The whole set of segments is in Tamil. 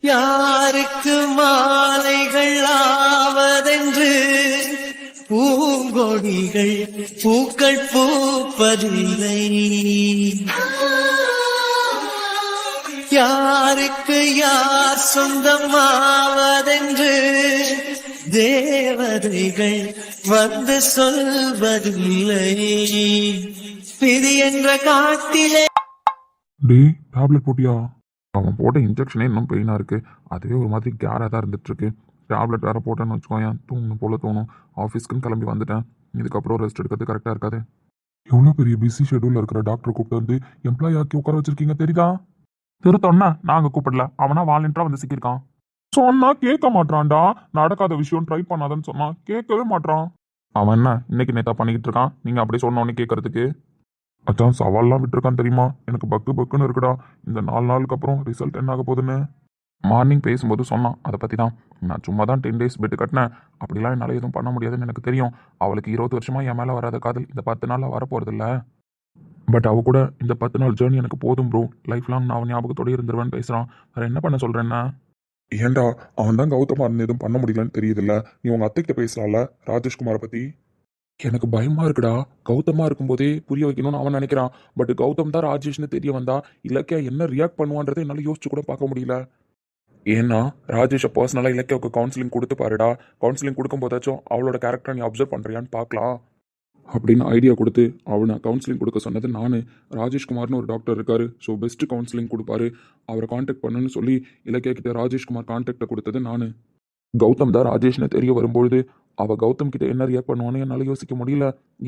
யாருக்கு மாலைகள் ஆவதென்று? பூங்கொடிகள் பூக்கள் பூப்பதில்லை. யாருக்கு யார் சொந்தமாவதென்று? தேவதைகள் வந்து சொல்வதில்லை. விதி என்ற காட்டிலே டேய் டேப்லெட் போட்டியா? அவன் போட்ட இன்ஜெக்ஷனே இன்னும் பெயினாக இருக்குது அதுவே ஒரு மாதிரி கேராக தான் இருந்துகிட்ருக்கு டேப்லெட் வேறு போட்டேன்னு வச்சுக்கோயேன். தூங்கணும் போல தோணும். ஆஃபீஸ்க்குன்னு கிளம்பி வந்துட்டேன். இதுக்கப்புறம் ரெஸ்ட் எடுக்கிறது கரெக்டாக இருக்காது. எவ்வளோ பெரிய பிஸி ஷெடியூலில் இருக்கிற டாக்டர் கூப்பிட்டு வந்து எம்ப்ளாயி ஆக்கி உட்கார வச்சிருக்கீங்க தெரியுதா? திருத்தோன்னா நாங்கள் கூப்பிடல. அவனா வாலண்டியரா வந்து சிக்கியிருக்கான். சொன்னா கேட்க மாட்டான்டா நடக்காத விஷயம் ட்ரை பண்ணாதன்னு சொன்னா கேட்கவே மாட்டான் அவன் என்ன இன்னைக்கு நேத்தா பண்ணிக்கிட்டு இருக்கான்? நீங்கள் அப்படி சொன்ன கேட்கறதுக்கு? அதான் சவால்லாம் விட்டுருக்கான் தெரியுமா? எனக்கு பக்கு பக்குன்னு இருக்குடா. இந்த நாலு நாளுக்கு அப்புறம் ரிசல்ட் என்ன ஆக போகுதுன்னு? மார்னிங் பேசும்போது சொன்னான். அதை பற்றி தான் நான் சும்மா தான் டென் டேஸ் பெட்டு கட்டினேன். அப்படிலாம் என்னால் எதுவும் பண்ண முடியாதுன்னு எனக்கு தெரியும். அவளுக்கு இருபது வருஷமாக என் மேலே வராத காதல் இந்த பத்து நாளில் வரப்போகிறதில்ல பட் அவ கூட இந்த பத்து நாள் ஜேர்னி எனக்கு போதும் ப்ரோ லைஃப் லாங் நான் அவன் ஞாபகத்தோடய இருந்துருவேன்னு பேசுகிறான் வேறு என்ன பண்ண சொல்கிறேன்னா ஏன்டா? அவன் தான் கௌதமா இருந்து எதுவும் பண்ண முடியலன்னு தெரியுதுல்ல. நீ உங்கள் அத்தைக்கிட்ட பேசலாம்ல ராஜேஷ்குமாரை பற்றி எனக்கு பயமா இருக்குடா. கௌதமா இருக்கும்போதே புரிய வைக்கணும்னு அவன் நினைக்கிறான். பட் கௌதம் தான் ராஜேஷ்னு தெரிய வந்தா இலக்கியா என்ன ரியாக்ட் பண்ணுவான்றதை என்னால் யோசிச்சு கூட பார்க்க முடியல. ஏன்னா ராஜேஷை பர்சனலாக இலக்கியாவுக்கு கவுன்சிலிங் கொடுத்து பாருடா. கவுன்சிலிங் கொடுக்கும் போதாச்சும் அவளோட கேரக்டரை நீ அப்சர்வ் பண்ணுறியான்னு பார்க்கலாம். அப்படின்னு ஐடியா கொடுத்து அவனை கவுன்சிலிங் கொடுக்க சொன்னது நான். ராஜேஷ்குமார்னு ஒரு டாக்டர் இருக்காரு. ஸோ பெஸ்ட் கவுன்சிலிங் கொடுப்பாரு. அவரை காண்டாக்ட் பண்ணுன்னு சொல்லி இலக்கியா கிட்ட ராஜேஷ்குமார் காண்டாக்டை கொடுத்தது நான். கௌதம் தான் ராஜேஷ்னு தெரிய வரும்பொழுது அவ கௌதம் கிட்ட என்ன ரியாக்ட் பண்ணுவான்னு என்னால் யோசிக்க முடியல.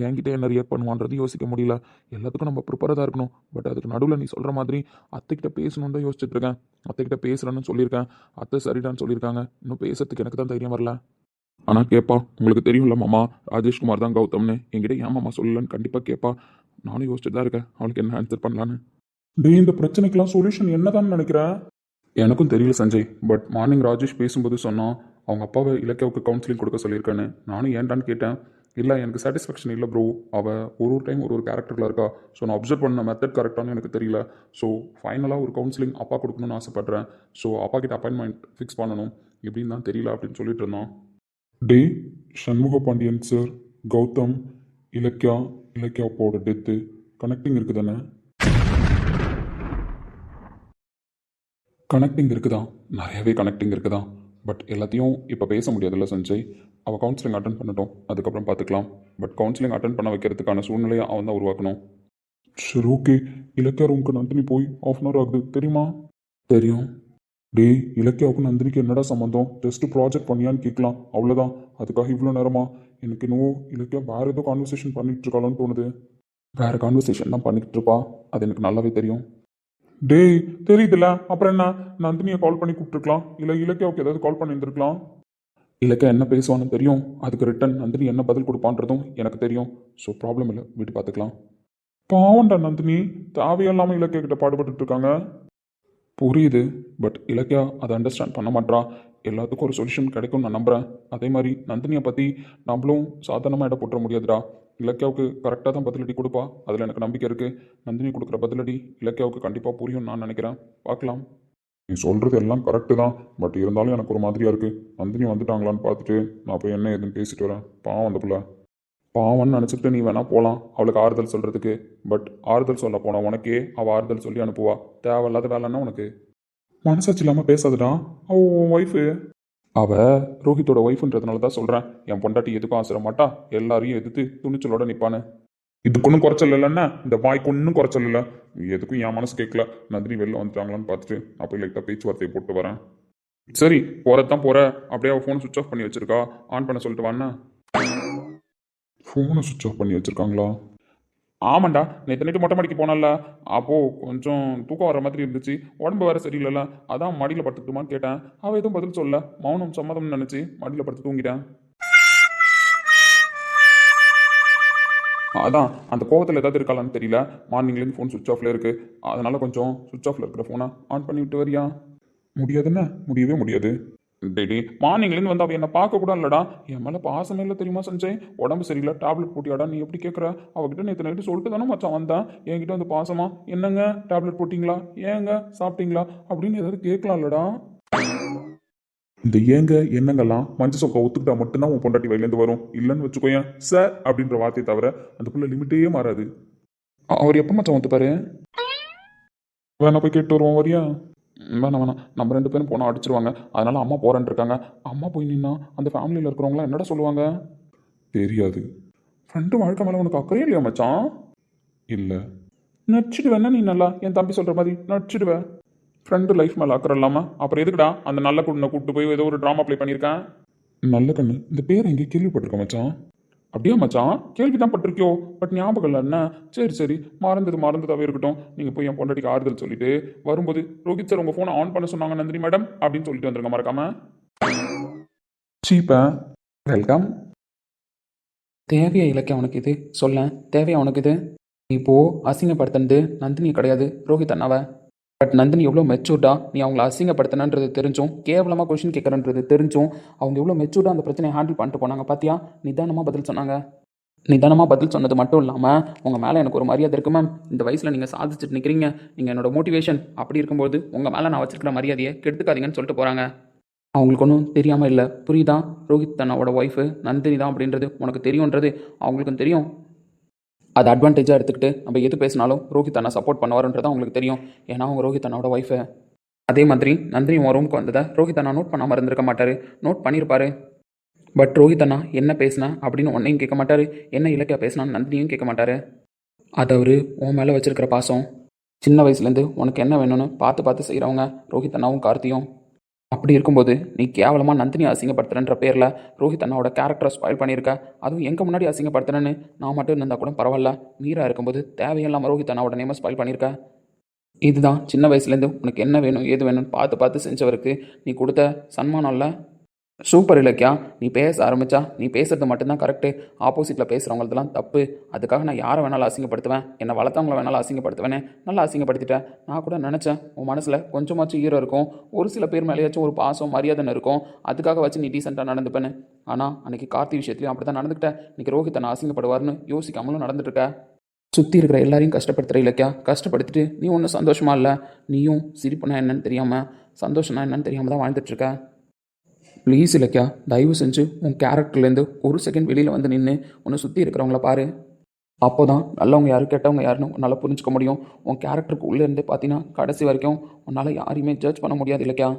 என்கிட்ட என்ன ரியாக்ட் பண்ணுவான்றது யோசிக்க முடியல. எல்லாத்துக்கும் நம்ம ப்ரிப்பராக இருக்கணும். பட் அதுக்கு நடுவில் நீ சொல்கிற மாதிரி அத்தைக்கிட்ட பேசணும்னு தான் யோசிச்சுட்டு இருக்கேன். அத்தைக்கிட்ட பேசுகிறேன்னு சொல்லியிருக்கேன். அத்தை சரிடான்னு சொல்லியிருக்காங்க. இன்னும் பேசுறதுக்கு எனக்கு தான் தைரியம் வரல. ஆனால் கேட்பா உங்களுக்கு தெரியும்ல மாமா ராஜேஷ்குமார் தான் கௌதம்னு. என்கிட்ட ஏன் மாமா சொல்லலன்னு கண்டிப்பாக கேட்பா நானும் யோசிச்சுட்டு தான் இருக்கேன். அவளுக்கு என்ன ஆன்சர் பண்ணலான்னு. டே இந்த பிரச்சனைக்கெல்லாம் சொல்யூஷன் என்னதான் நினைக்கிறேன் எனக்கும் தெரியல சஞ்சய். பட் மார்னிங் ராஜேஷ் பேசும்போது சொன்னான் அவங்க அப்பாவை இலக்கியாவுக்கு கவுன்சிலிங் கொடுக்க சொல்லியிருக்கேன்னு நானும் ஏன்டான்னு கேட்டேன். இல்லை எனக்கு சாட்டிஸ்ஃபேக்ஷன் இல்லை ப்ரோ அவள் ஒரு ஒரு டைம் ஒரு ஒரு கேரக்டரில் இருக்கா. ஸோ நான் அப்சர்வ் பண்ண மெத்தட் கரெக்டானு எனக்கு தெரியல. ஸோ ஃபைனலாக ஒரு கவுன்சிலிங் அப்பா கொடுக்கணும்னு ஆசைப்பட்றேன். ஸோ அப்பா கிட்ட அப்பாயின்மெண்ட் ஃபிக்ஸ் பண்ணணும். எப்படின்னு தான் தெரியல அப்படின்னு சொல்லிட்டு இருந்தான். டே சண்முக பாண்டியன் சார் கௌதம் இலக்கியா இலக்கியா அப்பாவோட டெத்து கனெக்டிங் இருக்குது தானே கனெக்டிங் இருக்குதா நிறையவே கனெக்டிங் இருக்குதான். பட் எல்லாத்தையும் இப்போ பேச முடியாதுல்ல சஞ்சய். அவள் கவுன்சிலிங் அட்டன் பண்ணட்டும். அதுக்கப்புறம் பார்த்துக்கலாம் பட் கவுன்சிலிங் அட்டன் பண்ண வைக்கிறதுக்கான சூழ்நிலையை அவன் தான் உருவாக்கணும். சரி ஓகே இலக்கியா ரூமுக்கு நந்தினி போய் ஆஃப் அன் ஹவர் ஆகுது. தெரியுமா? தெரியும். டேய் இலக்கியாவுக்கு நந்தினிக்கு என்னடா சம்மந்தம் ஜஸ்ட் ப்ராஜெக்ட் பண்ணியான்னு கேட்கலாம். அவ்வளோதான் அதுக்காக இவ்வளோ நேரமா? எனக்கு என்னவோ இலக்கியா வேற ஏதோ கான்வர்சேஷன் பண்ணிட்டு இருக்காளான்னு தோணுது. வேற கான்வர்சேஷன் தான் பண்ணிக்கிட்டு இருப்பா. அது எனக்கு நல்லாவே தெரியும். டேய் தெரியுதுல்ல? அப்புறம் என்ன? நந்தினியை கால் பண்ணி கூப்பிட்டுருக்கலாம். இல்லை இலக்கியாவுக்கு ஏதாவது கால் பண்ணியிருந்துருக்கலாம். இலக்கியா என்ன பேசுவான்னு தெரியும். அதுக்கு ரிட்டன் நந்தினி என்ன பதில் கொடுப்பான்றதும் எனக்கு தெரியும். ஸோ ப்ராப்ளம் இல்லை. வீட்டு பார்த்துக்கலாம். பாவம்டா நந்தினி. தேவையில்லாமல் இலக்கிய கிட்ட பாடுபட்டுட்டு இருக்காங்க. புரியுது. பட் இலக்கியா அதை அண்டர்ஸ்டாண்ட் பண்ண மாட்றா. எல்லாத்துக்கும் ஒரு சொல்யூஷன் கிடைக்கும்னு நான் நம்புகிறேன் அதே மாதிரி நந்தினியை பற்றி நம்மளும் சாதாரணமாக இடம் போட்டுற முடியாதுடா. இலக்கியாவுக்கு கரெக்டாக தான் பதிலடி கொடுப்பா. அதில் எனக்கு நம்பிக்கை இருக்குது நந்தினி கொடுக்குற பதிலடி இலக்கியாவுக்கு கண்டிப்பாக புரியும் நான் நினைக்கிறேன். பார்க்கலாம். நீ சொல்கிறது எல்லாம் கரெக்டு தான். பட் இருந்தாலும் எனக்கு ஒரு மாதிரியாக இருக்குது நந்தினி வந்துட்டாங்களான்னு பார்த்துட்டு நான் போய் என்ன ஏதுன்னு பேசிட்டு வரேன். பாவம் அந்த பிள்ளை. பாவம்னு நினச்சிட்டு நீ வேணால் போகலாம் அவளுக்கு ஆறுதல் சொல்கிறதுக்கு பட் ஆறுதல் சொல்ல போனால் உனக்கே அவள் ஆறுதல் சொல்லி அனுப்புவா. தேவையில்லாத வேலைன்னா உனக்கு. மனசாட்சி இல்லாமல் பேசாதடா. அவ உன் ஒய்ஃபு அவ ரோஹித்தோட ஒய்ஃபுன்றதுனால தான் சொல்கிறேன் என் பொண்டாட்டி எதுக்கும் ஆசிர மாட்டா. எல்லாரையும் எதிர்த்து துணிச்சலோட நிற்பானு இதுக்கு ஒன்றும் குறைச்சல் இல்லைன்னா இந்த வாய்க்கு ஒன்றும் குறைச்சல் இல்லை. எதுக்கும் என் மனசு கேட்கல நந்தினி வெளில வந்துட்டாங்களான்னு பார்த்துட்டு அப்படி லைட்டாக பேச்சுவார்த்தையை போட்டு வரேன். சரி போகிறதான் போகிற அப்படியே அவள் ஃபோனை சுவிச் ஆஃப் பண்ணி வச்சிருக்கா. ஆன் பண்ண சொல்லிட்டு வாண்ணா ஃபோனை சுவிச் ஆஃப் பண்ணி வச்சிருக்காங்களா? ஆமாண்டா நேற்று நைட்டு மொட்டை மாடிக்கு போனால அப்போது கொஞ்சம் தூக்கம் வர மாதிரி இருந்துச்சு. உடம்பு வேறு சரியில்லைல்ல அதான் மடியில் படுத்துக்கிட்டுமான்னு கேட்டேன். அவள் எதுவும் பதில் சொல்ல மௌனம் சம்மதம்னு நினச்சி மடியில் படுத்து தூங்கிட்டேன். அதான் அந்த கோவத்தில் ஏதாவது இருக்காளான்னு தெரியல. மார்னிங்லேருந்து ஃபோன் சுவிச் ஆஃப்ல இருக்குது அதனால் கொஞ்சம் சுவிச் ஆஃப்ல இருக்கிற ஃபோனை ஆன் பண்ணி விட்டு வரியா? முடியாதுன்னு? முடியவே முடியாது. டேடி மார்னிங்லேருந்து வந்து அவள் என்னை பார்க்க கூட இல்லடா. என் மேலே பாசமே இல்லை தெரியுமா சஞ்சய்? உடம்பு சரியில்லை டேப்லெட் போட்டியாடா நீ எப்படி கேட்குற அவகிட்ட நேற்று நைட்டு சொல்லிட்டு தானே மச்சான் வந்தேன். என்கிட்ட வந்து பாசமா என்னங்க? டேப்லெட் போட்டிங்களா? ஏங்க? சாப்பிட்டீங்களா? அப்படின்னு ஏதாவது கேட்கலாம் இல்லடா. இந்த ஏங்க என்னங்கெல்லாம்? மஞ்ச சொக்கை ஒத்துக்கிட்டா மட்டும்தான் உன் பொண்டாட்டி வயலேருந்து வரும். இல்லைன்னு வச்சுக்கோயேன் சார் அப்படின்ற வார்த்தையை தவிர அந்த பிள்ளை லிமிட்டே மாறாது. அவர் எப்போ மச்சான் பாரு? வேணா போய் கேட்டு வருவோம் வரியா? வேணாம் வேணாம். நம்ம ரெண்டு பேரும் போனால் அடிச்சிருவாங்க. அதனால் அம்மா போகிறேன்ட்டு இருக்காங்க அம்மா போய் நின்னா அந்த ஃபேமிலியில் இருக்கிறவங்களாம் என்னடா சொல்லுவாங்க? தெரியாது. ஃப்ரெண்டு வாழ்க்கை மேலே உனக்கு அக்கறையே இல்லையா மச்சான்? இல்லை. நடிச்சிடுவேன்னா நீ நல்லா என் தம்பி சொல்கிற மாதிரி நடிச்சிடுவேன் ஃப்ரெண்டு லைஃப் மேலே அக்கறை இல்லாமல் அப்புறம் எதுக்குடா அந்த நல்ல குண்ணை கூப்பிட்டு போய் ஏதோ ஒரு ட்ராமா ப்ளே பண்ணியிருக்கேன்? நல்ல கண்ணு. இந்த பேர் எங்கேயும் கேள்விப்பட்டிருக்கேன் மச்சான்? அப்படியே மச்சான்? கேள்வி தான் பட்டிருக்கியோ? பட் ஞாபகம் இல்லை என்ன சரி சரி. மறந்தது மறந்ததாகவே இருக்கட்டும். நீங்கள் போய் என் பொண்டாட்டிக்கு ஆறுதல் சொல்லிட்டு வரும்போது ரோஹித் சார் உங்கள் ஃபோனை ஆன் பண்ண சொன்னாங்க நந்தினி மேடம் அப்படின்னு சொல்லிட்டு வந்துருங்க மறக்காம. சீப்பா வெல்கம் தேவையா இலக்கியம் அவனுக்கு இது? சொல்ல தேவையா உனக்கு இது? நீ இப்போ அசிங்கப்படுத்தினது நந்தினி கிடையாது. ரோஹித் அண்ணாவை. பட் நந்தினி எவ்வளோ மெச்சூர்டா நீ அவங்கள அசிங்கப்படுத்தினன்றது தெரிஞ்சும் கேவலமாக கொஷின் கேட்குறன்றது தெரிஞ்சும் அவங்க எவ்வளோ மெச்சூர்டாக அந்த பிரச்சனையை ஹேண்டில் பண்ணிட்டு போனாங்க பார்த்தியா நிதானமாக பதில் சொன்னாங்க. நிதானமாக பதில் சொன்னது மட்டும் இல்லாமல் உங்கள் மேலே எனக்கு ஒரு மரியாதை இருக்கு மேம் இந்த வயசில் நீங்கள் சாதிச்சுட்டு நிற்கிறீங்க நீங்கள் என்னோடய மோட்டிவேஷன் அப்படி இருக்கும்போது உங்கள் மேலே நான் வச்சிருக்கிற மரியாதையை கெடுத்துக்காதீங்கன்னு சொல்லிட்டு போகிறாங்க அவங்களுக்கு ஒன்றும் தெரியாமல் இல்லை. புரியுதா? ரோஹித் தன்னோட ஒய்ஃபு நந்தினி தான் அப்படின்றது உனக்கு தெரியுன்றது அவங்களுக்கும் தெரியும். அது அட்வான்டேஜாக எடுத்துக்கிட்டு நம்ம எது பேசினாலும் ரோஹித் அண்ணா சப்போர்ட் பண்ணுவாருன்றது அவங்களுக்கு தெரியும். ஏன்னா அவங்க ரோஹித் அண்ணாவோட ஒய்ஃபு அதே மாதிரி நந்தினி உன் ரூமுக்கு வந்ததை ரோஹித் அண்ணா நோட் பண்ணாமல் இருந்திருக்க மாட்டார். நோட் பண்ணியிருப்பாரு பட் ரோஹித் அண்ணா என்ன பேசினா அப்படின்னு உன்னையும் கேட்க மாட்டார். என்ன இலக்கியா பேசினான்னு நந்தினியும் கேட்க மாட்டார். அது அவர் உன் மேலே வச்சிருக்கிற பாசம். சின்ன வயசுலேருந்து உனக்கு என்ன வேணும்னு பார்த்து பார்த்து செய்கிறவங்க ரோஹித் அண்ணாவும் கார்த்தியும். அப்படி இருக்கும்போது நீ கேவலமாக நந்தினி அசிங்கப்படுத்துறன்ற பேரில் ரோஹித் அண்ணாவோட கேரக்டரை ஸ்பாயில் பண்ணியிருக்க? அதுவும் எங்கள் முன்னாடி அசிங்கப்படுத்துறேன்னு நான் மட்டும் இருந்தால் கூட பரவாயில்ல. மீரா இருக்கும்போது தேவையில்லாமல் ரோஹித் அண்ணாவோட நேமை ஸ்பாயில் பண்ணியிருக்க? இதுதான் சின்ன வயசுலேருந்து உனக்கு என்ன வேணும் ஏது வேணும்னு பார்த்து பார்த்து செஞ்சவருக்கு நீ கொடுத்த சன்மானம் இல்லை? சூப்பர் இலக்கியா. நீ பேச ஆரம்பிச்சா நீ பேசுறது மட்டும்தான் கரெக்டு ஆப்போசிட்டில் பேசுகிறவங்களதெல்லாம் தப்பு. அதுக்காக நான் யாரை வேணாலும் அசிங்கப்படுத்துவேன். என்னை வளர்த்தவங்கள வேணாலும் அசிங்கப்படுத்துவேனே. நல்லா அசிங்கப்படுத்திட்டேன் நான் கூட நினச்சேன் உன் மனசில் கொஞ்சமாச்சும் ஈரம் இருக்கும். ஒரு சில பேர் மேலேயாச்சும் ஒரு பாசம் மரியாதைன்னு இருக்கும். அதுக்காக வச்சு நீ டீசெண்டாக நடந்துப்பேன்னு. ஆனால் அன்றைக்கி கார்த்தி விஷயத்துலையும் அப்படி தான் நடந்துக்கிட்டேன். இன்றைக்கி ரோஹித் நான் அசிங்கப்படுவார்னு யோசிக்காமலும் நடந்துட்டுருக்க. சுற்றி இருக்கிற எல்லாரையும் கஷ்டப்படுத்துகிற இலக்கியா. கஷ்டப்படுத்திட்டு நீ ஒன்றும் சந்தோஷமாக இல்லை. நீயும் சிரிப்புனா என்னன்னு தெரியாமல் சந்தோஷம்னா என்னன்னு தெரியாமல் தான் வாழ்ந்துட்டு ப்ளீஸ் இலக்கியா தயவு செஞ்சு உன் கேரக்டர்லேருந்து ஒரு செகண்ட் வெளியில் வந்து நின்று உன்னை சுற்றி இருக்கிறவங்கள பாரு. அப்போ தான் நல்லவங்க யார் கெட்டவங்க யாருன்னு உன்னால் புரிஞ்சுக்க முடியும். உன் கேரக்டருக்கு உள்ளே இருந்து பார்த்தீங்கன்னா கடைசி வரைக்கும் உன்னால் யாரையுமே ஜட்ஜ் பண்ண முடியாது இலக்கியா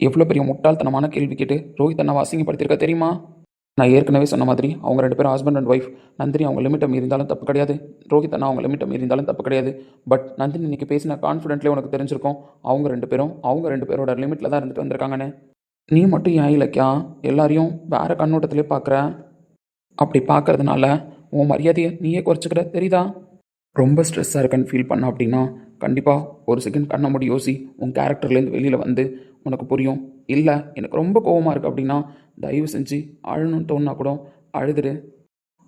எவ்வளோ பெரிய முட்டாள்தனமான கேள்வி கேட்டு ரோஹித் அண்ணாவை அசிங்கப்படுத்தியிருக்க தெரியுமா? நான் ஏற்கனவே சொன்ன மாதிரி அவங்க ரெண்டு பேரும் ஹஸ்பண்ட் அண்ட் ஒய்ஃப் நந்தினி அவங்க லிமிட்டை மீறிந்தாலும் தப்பு கிடையாது. ரோஹித் அண்ணா அவங்க லிமிட்டை மீறிந்தாலும் தப்பு கிடையாது. பட் நந்தினி இன்றைக்கி பேசின கான்ஃபிடென்ட்லேயே உனக்கு தெரிஞ்சிருக்கும். அவங்க ரெண்டு பேரும் அவங்க ரெண்டு பேரோட லிமிட்டில் தான் இருந்துட்டு வந்திருக்காங்கன்னு. நீ மட்டும் ஏன் இலக்கியா? எல்லாரையும் வேற கண்ணோட்டத்திலே பார்க்குற? அப்படி பார்க்கறதுனால உன் மரியாதையை நீயே குறைச்சிக்கிற தெரியுதா? ரொம்ப ஸ்ட்ரெஸ்ஸாக இருக்கேன்னு ஃபீல் பண்ண அப்படின்னா கண்டிப்பாக ஒரு செகண்ட் கண்ண மூடி யோசி உன் கேரக்டர்லேருந்து வெளியில் வந்து உனக்கு புரியும். இல்லை எனக்கு ரொம்ப கோவமாக இருக்குது அப்படின்னா தயவு செஞ்சு அழணும்னு தோணுனா கூட அழுதுடு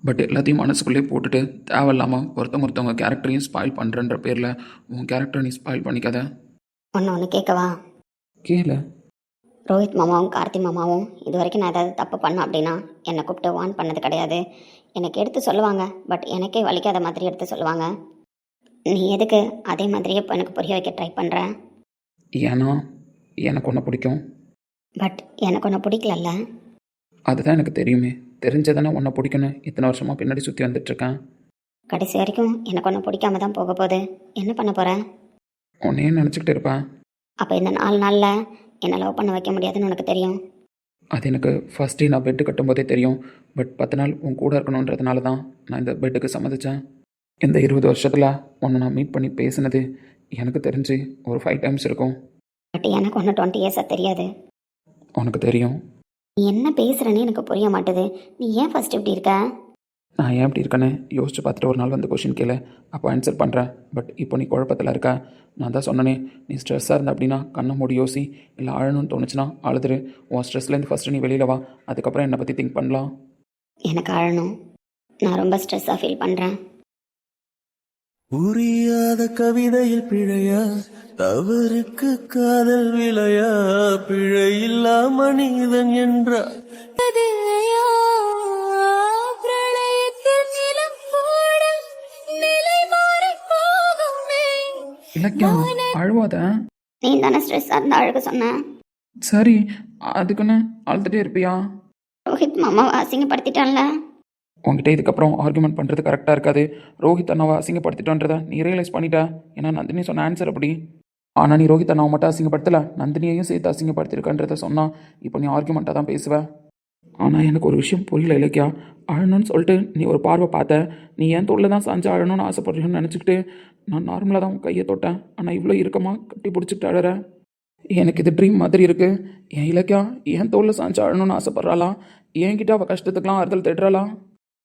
பட் எல்லாத்தையும் மனசுக்குள்ளே போட்டுட்டு தேவையில்லாமல் ஒருத்தவங்க ஒருத்தவங்க கேரக்டரையும் ஸ்பாயில் பண்ணுறன்ற பேரில் உன் கேரக்டரை நீ ஸ்பாயில் பண்ணிக்காத. ஒன்று ஒன்று கேட்கவா கேளு. ரோஹித் மாமாவும் கார்த்தி மாமாவும் இது வரைக்கும் நான் ஏதாவது தப்பு பண்ணோம் அப்படின்னா என்னை கூப்பிட்டு வான் பண்ணது கிடையாது. எனக்கு எடுத்து சொல்லுவாங்க பட் எனக்கே வலிக்காத மாதிரி எடுத்து சொல்லுவாங்க. நீ எதுக்கு அதே மாதிரியே இப்போ எனக்கு புரிய வைக்க ட்ரை பண்ணுற ஏன்னா எனக்கு ஒன்று பிடிக்கும். பட் எனக்கு ஒன்று பிடிக்கலல்ல. அதுதான் எனக்கு தெரியுமே. தெரிஞ்சதானே உன்னை பிடிக்கணும் இத்தனை வருஷமாக பின்னாடி சுற்றி வந்துட்டுருக்கேன். கடைசி வரைக்கும் எனக்கு ஒன்று பிடிக்காம தான் போக போகுது. என்ன பண்ண போகிற உன்னையே நினச்சிக்கிட்டு இருப்பேன். அப்போ இந்த நாலு நாளில் என்னை லவ் பண்ண வைக்க முடியாதுன்னு உனக்கு தெரியும்? அது எனக்கு ஃபஸ்ட் டே நான் பெட்டு கட்டும்போதே தெரியும். பட் பத்து நாள் உன் கூட இருக்கணுன்றதுனால தான் நான் இந்த பெட்டுக்கு சம்மதிச்சேன். இந்த இருபது வருஷத்தில் உன்னை நான் மீட் பண்ணி பேசினது எனக்கு தெரிஞ்சு ஒரு ஃபைவ் டைம்ஸ் இருக்கும். பட் எனக்கு ஒன்று டுவெண்ட்டி இயர்ஸாக தெரியாது. உனக்கு தெரியும். நீ என்ன பேசுகிறேன்னு எனக்கு புரிய மாட்டுது. நீ ஏன் ஃபர்ஸ்ட் இப்படி இருக்க? நான் ஏன் இப்படி இருக்கேன்னு யோசிச்சு பார்த்துட்டு ஒரு நாள் வந்து கொஷின் கேளு. அப்போ ஆன்சர் பண்ணுறேன் பட் இப்போ நீ குழப்பத்தில் இருக்க. நான் தான் சொன்னனே நீ ஸ்ட்ரெஸ்ஸாக இருந்த அப்படின்னா கண்ணை மூடி யோசி. இல்லை அழணும்னு தோணுச்சுன்னா அழுதுரு. உன் ஸ்ட்ரெஸ்லேருந்து ஃபஸ்ட்டு நீ வெளியில் வா. அதுக்கப்புறம் என்னை பற்றி திங்க் பண்ணலாம். எனக்கு அழணும். நான் ரொம்ப ஸ்ட்ரெஸ்ஸாக ஃபீல் பண்ணுறேன் புரியாத கவிதையில் பிழையா? தவறுக்கு காதல் விளையா பிழையில்லா மனிதன் என்றார் இலக்கியம் அழுவாத? நீ தானே ஸ்ட்ரெஸ்ஸாக இருந்தால் அழுக சொன்ன. சரி அதுக்குன்னு அழுதுகிட்டே இருப்பியா? ரோஹித் மாமாவை அசிங்கப்படுத்திட்டான்ல. உங்ககிட்ட இதுக்கப்புறம் ஆர்குமெண்ட் பண்ணுறது கரெக்டாக இருக்காது. ரோஹித் அண்ணாவை அசிங்கப்படுத்திட்டோன்றத நீ ரியலைஸ் பண்ணிட்ட. ஏன்னா நந்தினி சொன்ன ஆன்சர் அப்படி. ஆனால் நீ ரோஹித் அண்ணாவை மட்டும் அசிங்கப்படுத்தல நந்தினியையும் சேர்த்து அசிங்கப்படுத்திருக்கன்றத சொன்னா இப்போ நீ ஆர்குமெண்ட்டாக தான் பேசுவ. ஆனால் எனக்கு ஒரு விஷயம் புரியல இலக்கியா. அழணும்னு சொல்லிட்டு நீ ஒரு பார்வை பார்த்த. நீ என் தோளில் தான் சாஞ்சு அழணும்னு ஆசைப்படுறேன்னு நினச்சிக்கிட்டு நான் நார்மலாக தான் உன் கையை தொட்டேன். ஆனால் இவ்வளோ இறுக்கமாக கட்டி பிடிச்சிக்கிட்டு அழற. எனக்கு இது ட்ரீம் மாதிரி இருக்குது என் இலக்கியா என் தோளில் சாஞ்சு அழணும்னு ஆசைப்பட்றாளா? என்கிட்ட அவள் கஷ்டத்துக்கெலாம் ஆறுதல் தேடுறாளா?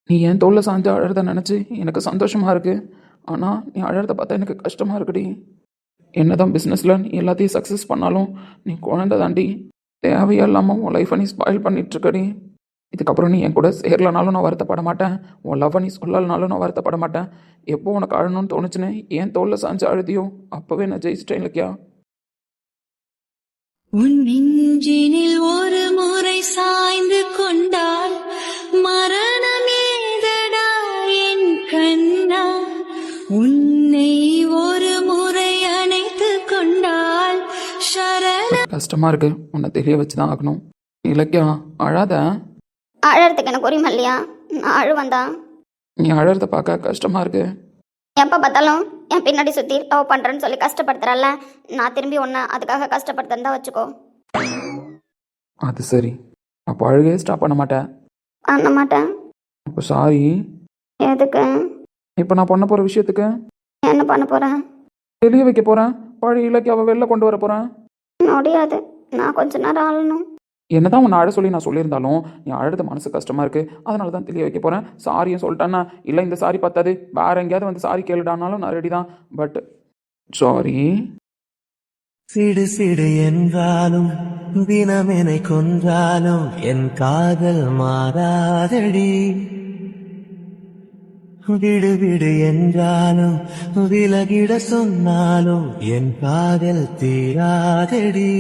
நீ என் தோளில் சாஞ்சு அழறத நினச்சி எனக்கு சந்தோஷமாக இருக்குது ஆனால் நீ அழறத பார்த்தா எனக்கு கஷ்டமாக இருக்குடி. என்ன தான் பிஸ்னஸில் நீ எல்லாத்தையும் சக்ஸஸ் பண்ணாலும் நீ குழந்தை தாண்டி தேவையில்லாமல் உன் லைஃப்பை நீ ஸ்பாயில் பண்ணிகிட்ருக்கடி இதுக்கப்புறம் நீ என் கூட சேரலனாலும் நான் வருத்தப்பட மாட்டேன். உன் லவ்வை நீ சொல்லலனாலும் நான் வருத்தப்பட மாட்டேன். எப்போ உனக்கு அழணும்னு தோணுச்சுன்னு ஏன் தோளில் சாஞ்சு அழுதியோ? அப்போவே நான் ஜெயிச்சிட்டேன் இல்லையா உன் நெஞ்சினில் ஒரு முறை சாய்ந்து கொண்டால் கஷ்டமாக இருக்கு. உன்னை தெரிய வச்சு தான் ஆகணும். இலக்கியா அழாத. அழறதுக்கு எனக்கு உரிமை இல்லையா? நான் அழுவந்தா நீ அழறத பார்க்க கஷ்டமாக இருக்கு. எப்போ பார்த்தாலும் என் பின்னாடி சுற்றி லவ் பண்ணுறேன்னு சொல்லி கஷ்டப்படுத்துறல்ல. நான் திரும்பி ஒன்று அதுக்காக கஷ்டப்படுத்துறதா வச்சுக்கோ. அது சரி. அப்போ அழுகையே ஸ்டாப் பண்ண மாட்டேன். பண்ண மாட்டேன். அப்போ சாரி எதுக்கு? இப்போ நான் பண்ண போகிற விஷயத்துக்கு? என்ன பண்ண போகிறேன் வெளியே வைக்க போகிறேன் பழைய இலக்கியாவை வெளில கொண்டு வர போகிறேன் முடியாது. நான் கொஞ்ச நேரம் ஆளணும். என்னதான் உன்னை அழ சொல்லி நான் சொல்லியிருந்தாலும் நீ அழுது மனசு கஷ்டமாக இருக்குது அதனால தான் தெளிய வைக்க போகிறேன் சாரியும் சொல்லிட்டேன்னா இல்லை இந்த சாரி பத்தாது. வேற எங்கேயாவது வந்து சாரி கேளுடானாலும் நான் ரெடி தான். பட் சாரி சிடு சிடு என்றாலும் தினமெனை கொன்றாலும் என் காதல் மாறாதடி. விடு விடு என்றாலும் விலகிட சொன்னாலும் என் காதல் தீராதடி.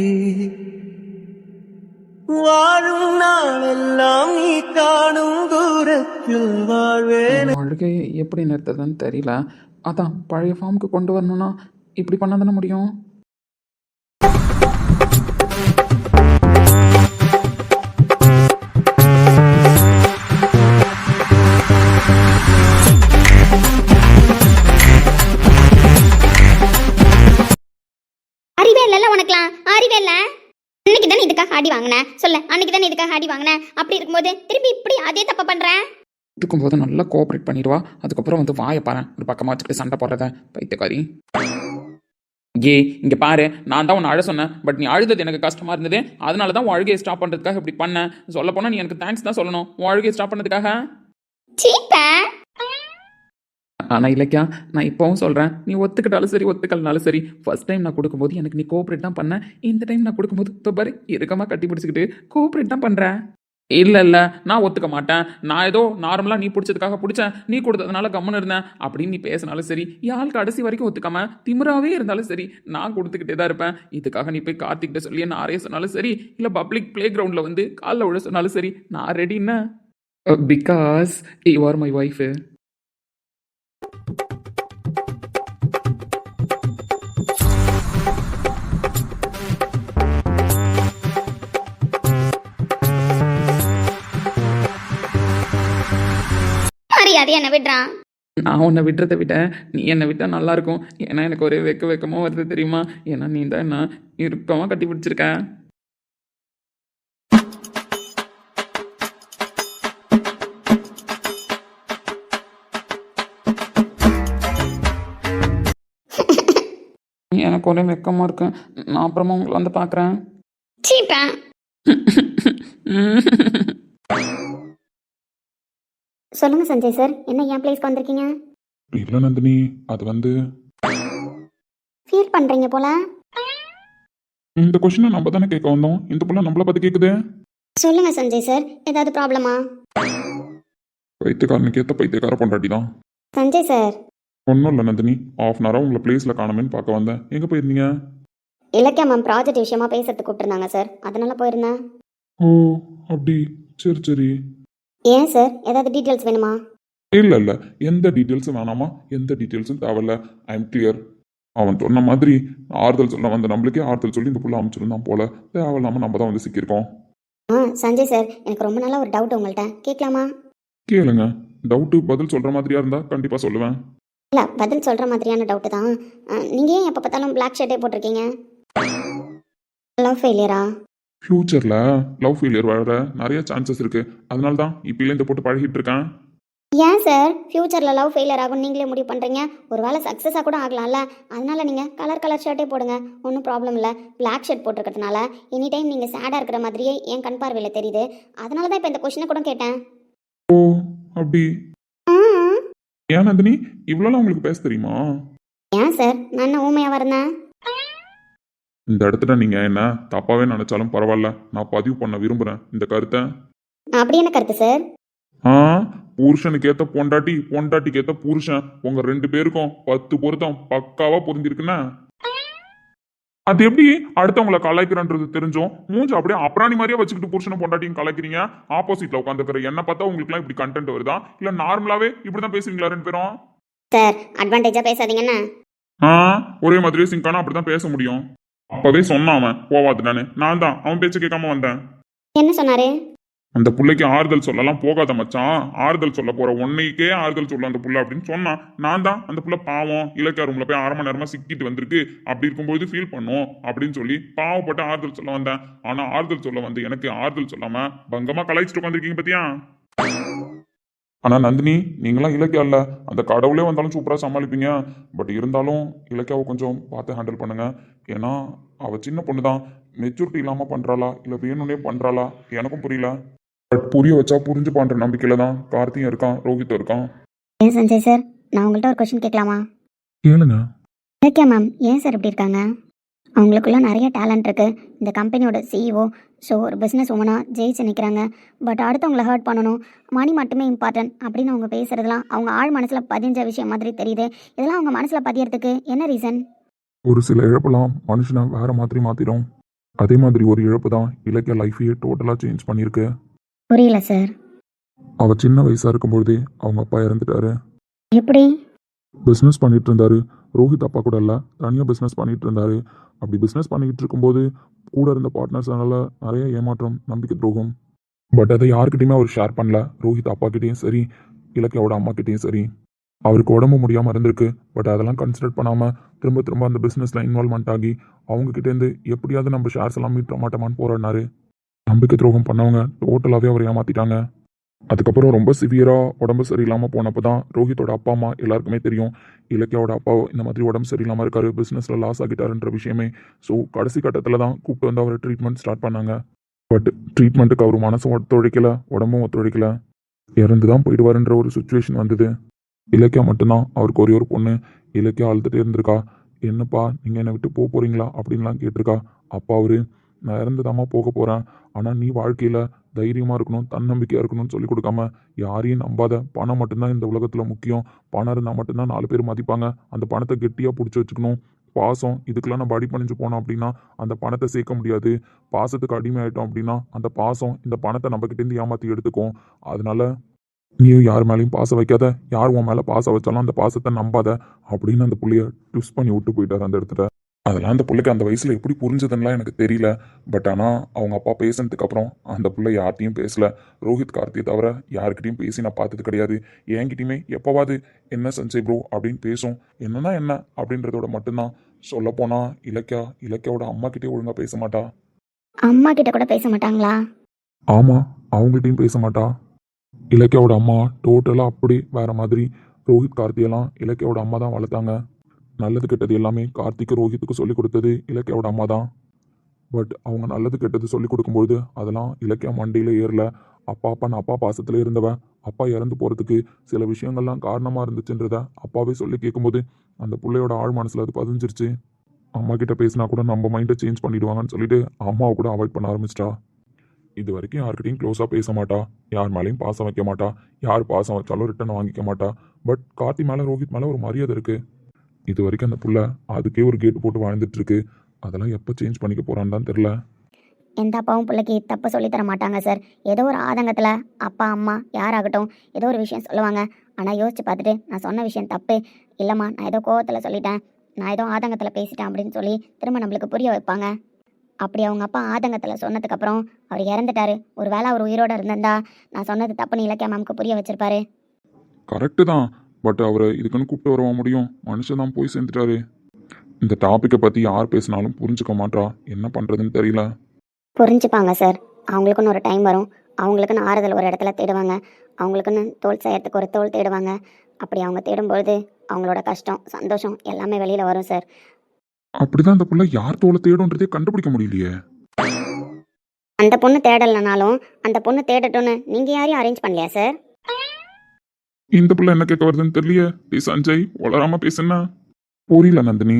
வாழும் நாளெல்லாம் நீ காணும் தூரத்தில் வாழ்வேன். அழுகையை எப்படி நிறுத்துறதுன்னு தெரியல. அதான் பழைய ஃபார்முக்கு கொண்டு வரணும்னா இப்படி பண்ண தானே முடியும்? அடி வாங்கினேன் சொல்ல அன்னைக்கு தானே இதுக்காக அடி வாங்கினேன் அப்படி இருக்கும்போது திருப்பி இப்படி அதே தப்ப பண்றேன் இருக்கும்போது நல்லா கோஆப்ரேட் பண்ணிடுவா. அதுக்கப்புறம் வந்து வாயை பாரு. ஒரு பக்கமாக வச்சுக்கிட்டு சண்டை போடுறத. பைத்தியக்காரி. ஏ இங்கே பாரு. நான் தான் உன்னை அழ சொன்னேன். பட் நீ அழுதது எனக்கு கஷ்டமா இருந்தது. அதனால தான் உன் அழுகையை ஸ்டாப் பண்ணுறதுக்காக இப்படி பண்ணேன் சொல்ல போனால் நீ எனக்கு தேங்க்ஸ் தான் சொல்லணும். உன் அழுகையை ஸ்டாப் பண்ணதுக்காக. ஆனால் இலக்கியா நான் இப்போவும் சொல்கிறேன் நீ ஒத்துக்கிட்டாலும் சரி ஒத்துக்கலனாலும் சரி ஃபர்ஸ்ட் டைம் நான் கொடுக்கும்போது எனக்கு நீ கோஆப்ரேட் தான் பண்ண. இந்த டைம் நான் கொடுக்கும்போது இப்போ பாரு இறுக்கமாக கட்டி பிடிச்சிக்கிட்டு கோஆப்ரேட் தான் பண்ணுறேன் இல்லை இல்லை நான் ஒத்துக்க மாட்டேன். நான் ஏதோ நார்மலாக நீ பிடிச்சதுக்காக பிடிச்சேன். நீ கொடுத்ததுனால கம்முன்னு இருந்தேன். அப்படின்னு நீ பேசினாலும் சரி யாழ் கடைசி வரைக்கும் ஒத்துக்காம திமிராவே இருந்தாலும் சரி நான் கொடுத்துக்கிட்டே தான் இருப்பேன். இதுக்காக நீ போய் கார்த்திக்கிட்ட சொல்லி நான் அறைய சொன்னாலும் சரி இல்லை பப்ளிக் ப்ளே கிரவுண்டில் வந்து காலில் விழ சொன்னாலும் சரி நான் ரெடின்னு because you are my wife மரியாதை என்ன விடுறான் நான் உன்னை விடுறதை விட நீ என்னை விட்டால் நல்லாயிருக்கும். ஏன்னா எனக்கு ஒரே வெக்க வெக்கமாக வருது தெரியுமா? ஏன்னா நீ தான் என்ன இறுக்கமாக கட்டி பிடிச்சிருக்க. எனக்கு ஒரே வெக்கமாக இருக்கு. நான் அப்புறமா உங்களை வந்து பார்க்குறேன். சொல்லுங்க சஞ்சய் சார் என்ன என் பிளேஸ்க்கு வந்திருக்கீங்க? இல்லை நந்தினி அது வந்து ஃபீல் பண்றீங்க போல. இந்த கொஷினை நம்ம தானே கேட்க வந்தோம். இந்த புள்ள நம்மளை பார்த்து கேட்குது சொல்லுங்க சஞ்சய் சார் ஏதாவது ப்ராப்ளமா பைத்தியக்காரனுக்கு ஏற்ற பைத்தியக்கார பொண்டாட்டி தான். சஞ்சய் சார். ஒன்றும் இல்லை நந்தினி ஆஃப் அன் ஹவராக உங்களை பிளேஸில் காணமேன்னு பார்க்க வந்தேன். எங்கே போயிருந்தீங்க? இலக்கியா மேம் ப்ராஜெக்ட் விஷயமா பேசுறதுக்கு கூப்பிட்டுருந்தாங்க சார். அதனால போயிருந்தேன். ஓ அப்படி. சரி சரி. ஏன் சார்? ஏதாவது டீட்டெயில்ஸ் வேணுமா? இல்லை இல்லை எந்த டீட்டெயில்ஸும் வேணாமா? எந்த டீட்டெயில்ஸும் தேவையில்ல. ஐ எம் கிளியர் அவன் சொன்ன மாதிரி ஆறுதல் சொல்ல வந்த நம்மளுக்கே ஆறுதல் சொல்லி இந்த புள்ள அமைச்சிருந்தான் போல. தேவையில்லாம நம்ம தான் வந்து சிக்கியிருக்கோம். ஆ சஞ்சய் சார் எனக்கு ரொம்ப நாளாக ஒரு டவுட் உங்கள்கிட்ட கேட்கலாமா கேளுங்க. டவுட்டு பதில் சொல்ற மாதிரியா இருந்தா கண்டிப்பா சொல்லுவேன். இல்லை பதில் சொல்கிற மாதிரியான டவுட்டு தான். நீங்கள் ஏன் எப்போ பார்த்தாலும் பிளாக் ஷர்ட்டே போட்டிருக்கீங்க? லவ் ஃபெயிலியரா ஃப்யூச்சர்ல லவ் ஃபெயிலியர் வர நிறைய சான்சஸ் இருக்கு. அதனால தான் இப்பயில இந்த போட்டு பழகிட்டு இருக்கேன். ஏன் சார் ஃப்யூச்சரில் லவ் ஃபெயிலியர் ஆகும் நீங்களே முடிவு பண்ணுறீங்க ஒரு வேளை சக்ஸஸாக கூட ஆகலாம்ல. அதனால நீங்கள் கலர் கலர் ஷர்ட்டே போடுங்க. ஒன்றும் ப்ராப்ளம் இல்லை. பிளாக் ஷர்ட் போட்டிருக்கிறதுனால எனி டைம் நீங்கள் சேடாக இருக்கிற மாதிரியே என் கண் பார்வையில் தெரியுது. அதனால தான் இப்போ இந்த கொஷினை கூட கேட்டேன். ஓ அப்படி. ஏன் நந்தினி? இவ்வளோலாம் உங்களுக்கு பேச தெரியுமா? ஏன் சார் நான் என்ன ஊமையாக வரேன் இந்த இடத்துல நீங்க என்ன தப்பாவே நினைச்சாலும் பரவாயில்ல. நான் பதிவு பண்ண விரும்புறேன். இந்த கருத்தை? அப்படி என்ன கருத்து சார் ஆ புருஷனுக்கு ஏத்த பொண்டாட்டி பொண்டாட்டிக்கு ஏத்த புருஷன். உங்க ரெண்டு பேருக்கும் பத்து பொருத்தம் பக்காவா பொருந்திருக்குன்னா அது எப்படி அடுத்தவங்கள கலாய்க்கிறன்றது தெரிஞ்சும்? மூஞ்ச அப்படியே அப்ராணி மாதிரியே வச்சுக்கிட்டு புருஷனை பொண்டாட்டியும் கலாய்க்கிறீங்க? ஆப்போசிட்ல உட்காந்துக்கிற என்ன பார்த்தா உங்களுக்குலாம் இப்படி கண்டென்ட் வருதா? இல்ல நார்மலாவே இப்படிதான் பேசுவீங்களா ரெண்டு பேரும்? சார் அட்வான்டேஜாக பேசாதீங்கண்ணா ஆ ஒரே மாதிரியே சிங்கானா அப்படிதான் பேச முடியும். அப்பவே சொன்னான் அவன் போவாது நானு. நான் தான் அவன் பேச்ச கேட்காம வந்தேன். என்ன சொன்னார்? அந்த புள்ளைக்கு ஆறுதல் சொல்லலாம் போகாத மச்சான். ஆறுதல் சொல்ல போற உன்னைக்கே ஆறுதல் சொல்ல அந்த புள்ள அப்படின்னு சொன்னான். நான் தான் அந்த புள்ள பாவம் இலக்கிய ரூம்ல போய் அரை மணி நேரமா சிக்கிட்டு வந்திருக்கு. அப்படி இருக்கும்போது ஃபீல் பண்ணும் அப்படின்னு சொல்லி பாவப்பட்டு ஆறுதல் சொல்ல வந்தேன். ஆனா ஆறுதல் சொல்ல வந்து எனக்கு ஆறுதல் சொல்லாம பங்கமா கலாய்ச்சிட்டு உட்காந்துருக்கீங்க பத்தியா? ஆனா நந்தினி நீங்களாம் இலக்கியா இல்ல? அந்த கடவுளே வந்தாலும் சூப்பரா சமாளிப்பீங்க. பட் இருந்தாலும் இலக்கியாவை கொஞ்சம் பார்த்து ஹேண்டில் பண்ணுங்க. ஏன்னா அவ சின்ன பொண்ணு தான் மெச்சூரிட்டி இல்லாம பண்றாளா? இல்ல வேணும்னே பண்றாளா? எனக்கும் புரியல. பட் புரிய வச்சா புரிஞ்சு பண்ற நம்பிக்கையில தான் கார்த்தியும் இருக்கான் ரோஹித்தும் இருக்கான். ஏன் சஞ்சய் சார் நான் உங்கள்கிட்ட ஒரு கொஷின் கேட்கலாமா? கேளுங்க. ஓகே மேம் ஏன் சார் இப்படி இருக்காங்க? அவங்களுக்குள்ள நிறைய டேலண்ட் இருக்குது இந்த கம்பெனியோட சிஇஓ ஸோ ஒரு பிஸ்னஸ் உமனாக ஜெயிச்சு நிற்கிறாங்க பட் அடுத்தவங்கள ஹர்ட் பண்ணணும். மணி மட்டுமே இம்பார்ட்டன்ட் அப்படின்னு அவங்க பேசுகிறதுலாம் அவங்க ஆழ் மனசில் பதிஞ்ச விஷயம் மாதிரி தெரியுது. இதெல்லாம் அவங்க மனசில் பதியறதுக்கு என்ன ரீசன் ஒரு சில இழப்புலாம் மனுஷனை வேற மாதிரி மாத்திரும் அதே மாதிரி ஒரு இழப்பு தான் இலக்கிய லைஃபையே டோட்டலா சேஞ்ச் பண்ணியிருக்கு. புரியல சார் அவ சின்ன வயசா இருக்கும்பொழுதே அவங்க அப்பா இறந்துட்டாரு. எப்படி? பிஸ்னஸ் பண்ணிட்டு இருந்தாரு. ரோஹித் அப்பா கூட இல்லை தனியாக பிஸ்னஸ் பண்ணிட்டு இருந்தாரு. அப்படி பிஸ்னஸ் பண்ணிக்கிட்டு இருக்கும்போது கூட இருந்த பார்ட்னர்ஸ்னால நிறைய ஏமாற்றம் நம்பிக்கை துரோகம். பட் அதை யாருக்கிட்டையுமே அவர் ஷேர் பண்ணல. ரோஹித் அப்பாக்கிட்டேயும் சரி இலக்கியாவோட அம்மாக்கிட்டேயும் சரி. அவருக்கு உடம்பு முடியாமல் இருந்திருக்கு. பட் அதெல்லாம் கன்சிடர் பண்ணாமல் திரும்ப திரும்ப அந்த பிஸ்னஸில் இன்வால்மெண்ட் ஆகி அவங்கக்கிட்டேருந்து எப்படியாவது நம்ம ஷேர்ஸ் எல்லாம் மீட் மாட்டோமான்னு போராடினாரு. நம்பிக்கை துரோகம் பண்ணவங்க டோட்டலாகவே அவர் ஏமாற்றிட்டாங்க அதுக்கப்புறம் ரொம்ப சிவியராக உடம்பு சரியில்லாமல் போனப்போ தான் ரோஹித்தோட அப்பா அம்மா எல்லாருக்குமே தெரியும். இலக்கியாவோட அப்பா இந்த மாதிரி உடம்பு சரியில்லாமல் இருக்காரு பிஸ்னஸில் லாஸ் ஆகிட்டாருன்ற விஷயமே. ஸோ கடைசி கட்டத்தில் தான் கூப்பிட்டு வந்து அவர் ட்ரீட்மெண்ட் ஸ்டார்ட் பண்ணாங்க. பட் ட்ரீட்மெண்ட்டுக்கு அவர் மனசும் ஒத்துழைக்கல உடம்பும் ஒத்துழைக்கல. இறந்து தான் போயிடுவாருன்ற ஒரு சுச்சுவேஷன் வந்தது. இலக்கியா மட்டும்தான் அவருக்கு ஒரே ஒரு பொண்ணு. இலக்கியா அழுதுகிட்டே இருந்திருக்கா. என்னப்பா நீங்கள் என்னை விட்டு போக போகிறீங்களா அப்படின்லாம் கேட்டிருக்கா. அப்பா அவர் நான் இறந்துதாம்மா போக போகிறேன் ஆனால் நீ வாழ்க்கையில் தைரியமாக இருக்கணும் தன்னம்பிக்கையாக இருக்கணும்னு சொல்லி கொடுக்காம யாரையும் நம்பாத. பணம் மட்டும்தான் இந்த உலகத்தில் முக்கியம். பணம் இருந்தால் மட்டும்தான் நாலு பேர் மதிப்பாங்க. அந்த பணத்தை கெட்டியாக பிடிச்சி வச்சுக்கணும். பாசம் இதுக்கெல்லாம் நம்ம அடிப்பணிஞ்சு போனோம் அப்படின்னா அந்த பணத்தை சேர்க்க முடியாது. பாசத்துக்கு அடிமையாயிட்டோம் அப்படின்னா அந்த பாசம் இந்த பணத்தை நம்மக்கிட்டேருந்து ஏமாற்றி எடுத்துக்கும். அதனால நீயும் யார் மேலேயும் பாசம் வைக்காத. யார் உன் மேலே பாசம் வச்சாலும் அந்த பாசத்தை நம்பாத அப்படின்னு அந்த புள்ளைய ட்விஸ்ட் பண்ணி விட்டு போயிட்டார் அந்த இடத்துல. அதெல்லாம் அந்த புள்ளைக்கு அந்த வயசில் எப்படி புரிஞ்சதுன்னெலாம் எனக்கு தெரியல. பட் ஆனால் அவங்க அப்பா பேசினதுக்கு அப்புறம் அந்த புள்ள யார்கிட்டையும் பேசல. ரோஹித் கார்த்தியை தவிர யாருக்கிட்டையும் பேசி நான் பார்த்தது கிடையாது. என்கிட்டயுமே எப்போவாது என்ன சஞ்சய் ப்ரோ அப்படின்னு பேசும். என்னன்னா என்ன அப்படின்றதோட மட்டும்தான். சொல்லப்போனால் இலக்கியா இலக்கியாவோட அம்மா கிட்டே ஒழுங்காக பேச மாட்டா. அம்மா கிட்ட கூட பேச மாட்டாங்களா? ஆமாம் அவங்கள்ட்டையும் பேச மாட்டா. இலக்கியாவோட அம்மா டோட்டலாக அப்படி வேற மாதிரி. ரோஹித் கார்த்தியெல்லாம் இலக்கியாவோட அம்மா தான் வளர்த்தாங்க. நல்லது கெட்டது எல்லாமே கார்த்திக்கு ரோஹித்துக்கு சொல்லிக் கொடுத்தது இலக்கியாவோட அம்மா தான். பட் அவங்க நல்லது கெட்டது சொல்லிக் கொடுக்கும்பொழுது அதெல்லாம் இலக்கியா மண்டையில் ஏறல. அப்பா அப்பா நான் அப்பா பாசத்தில் இருந்தவன். அப்பா இறந்து போகிறதுக்கு சில விஷயங்கள்லாம் காரணமாக இருந்துச்சுன்றத அப்பாவே சொல்லி கேட்கும்போது அந்த பிள்ளையோட ஆழ் மனசில் அது பதிஞ்சிருச்சு. அம்மா கிட்ட பேசினா கூட நம்ம மைண்டை சேஞ்ச் பண்ணிடுவாங்கன்னு சொல்லிட்டு அம்மாவை கூட அவாய்ட் பண்ண ஆரம்பிச்சிட்டா. இது வரைக்கும் யார்கிட்டையும் க்ளோஸாக பேச மாட்டா. யார் மேலேயும் பாசம் வைக்க மாட்டா. யார் பாசம் வச்சாலும் ரிட்டர்ன் வாங்கிக்க மாட்டா. பட் கார்த்தி மேலே ரோஹித் மேலே ஒரு மரியாதை இருக்குது இது வரைக்கும் அந்த புள்ள அதுக்கே ஒரு கேட் போட்டு வாழ்ந்துட்டு இருக்கு அதெல்லாம் எப்போ சேஞ்ச் பண்ணிக்க போறான்னு தெரில எந்த அப்பாவும் பிள்ளைக்கு தப்பு சொல்லி தர மாட்டாங்க சார் ஏதோ ஒரு ஆதங்கத்தில் அப்பா அம்மா யாராகட்டும் ஏதோ ஒரு விஷயம் சொல்லுவாங்க. ஆனால் யோசிச்சு பார்த்துட்டு நான் சொன்ன விஷயம் தப்பு. இல்லைம்மா நான் ஏதோ கோவத்தில் சொல்லிட்டேன். நான் ஏதோ ஆதங்கத்தில் பேசிட்டேன் அப்படின்னு சொல்லி திரும்ப நம்மளுக்கு புரிய வைப்பாங்க. அப்படி அவங்க அப்பா ஆதங்கத்தில் சொன்னதுக்கப்புறம் அவர் இறந்துட்டாரு. ஒரு வேளை அவர் உயிரோடு இருந்திருந்தா நான் சொன்னது தப்புன்னு இலக்கிய மேம்க்கு புரிய வச்சிருப்பாரு. கரெக்டு தான். பட் அவரை இதுக்குன்னு கூப்பிட்டு வரவா முடியும். மனுஷன் தான் போய் சேர்ந்துட்டாரு. இந்த டாப்பிக்கை பற்றி யார் பேசினாலும் புரிஞ்சுக்க மாட்றா என்ன பண்ணுறதுன்னு தெரியல. புரிஞ்சுப்பாங்க சார் அவங்களுக்குன்னு ஒரு டைம் வரும். அவங்களுக்குன்னு ஆறுதல் ஒரு இடத்துல தேடுவாங்க. அவங்களுக்குன்னு தோல் செய்யறதுக்கு ஒரு தோல் தேடுவாங்க. அப்படி அவங்க தேடும்பொழுது அவங்களோட கஷ்டம் சந்தோஷம் எல்லாமே வெளியில் வரும் சார் அப்படிதான் இந்த புள்ள யார் தோலை தேடுன்றதே கண்டுபிடிக்க முடியலையே. அந்த பொண்ணு தேடலைனாலும் அந்த பொண்ணு தேடட்டும்னு நீங்கள் யாரையும் அரேஞ்ச் பண்ணலையா சார் இந்த புள்ள என்ன கேட்க வருதுன்னு தெரியலையே. டேய் சஞ்சய் வளராம பேசுனா புரியல நந்தினி.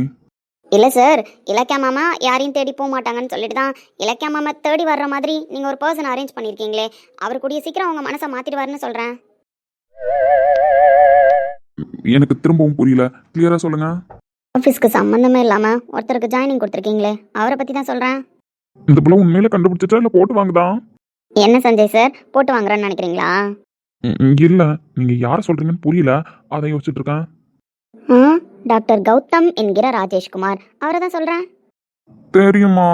இல்லை சார் இலக்கிய மாமா யாரையும் தேடி போக மாட்டாங்கன்னு சொல்லிட்டு தான் இலக்கிய மாமா தேடி வர்ற மாதிரி நீங்கள் ஒரு பர்சன் அரேஞ்ச் பண்ணியிருக்கீங்களே அவர் கூடிய சீக்கிரம் அவங்க மனசை மாற்றிடுவாருன்னு சொல்கிறேன் எனக்கு திரும்பவும் புரியல. கிளியரா சொல்லுங்க. ஆஃபீஸ்க்கு சம்மந்தமே இல்லாமல் ஒருத்தருக்கு ஜாயினிங் கொடுத்துருக்கீங்களே. அவரை பற்றி தான் சொல்கிறேன் இந்த புள்ள உண்மையில கண்டுபிடிச்சிட்டா இல்ல போட்டு வாங்குதா? என்ன சஞ்சய் சார் போட்டு வாங்குறேன்னு நினைக்கிறீங்களா? இல்ல. நீங்க யார சொல்றீங்கன்னு புரியல. அதை யோசிச்சுட்டு இருக்கேன். டாக்டர் கௌதம் என்கிற ராஜேஷ்குமார். அவரை தான் சொல்கிறேன் தெரியுமா?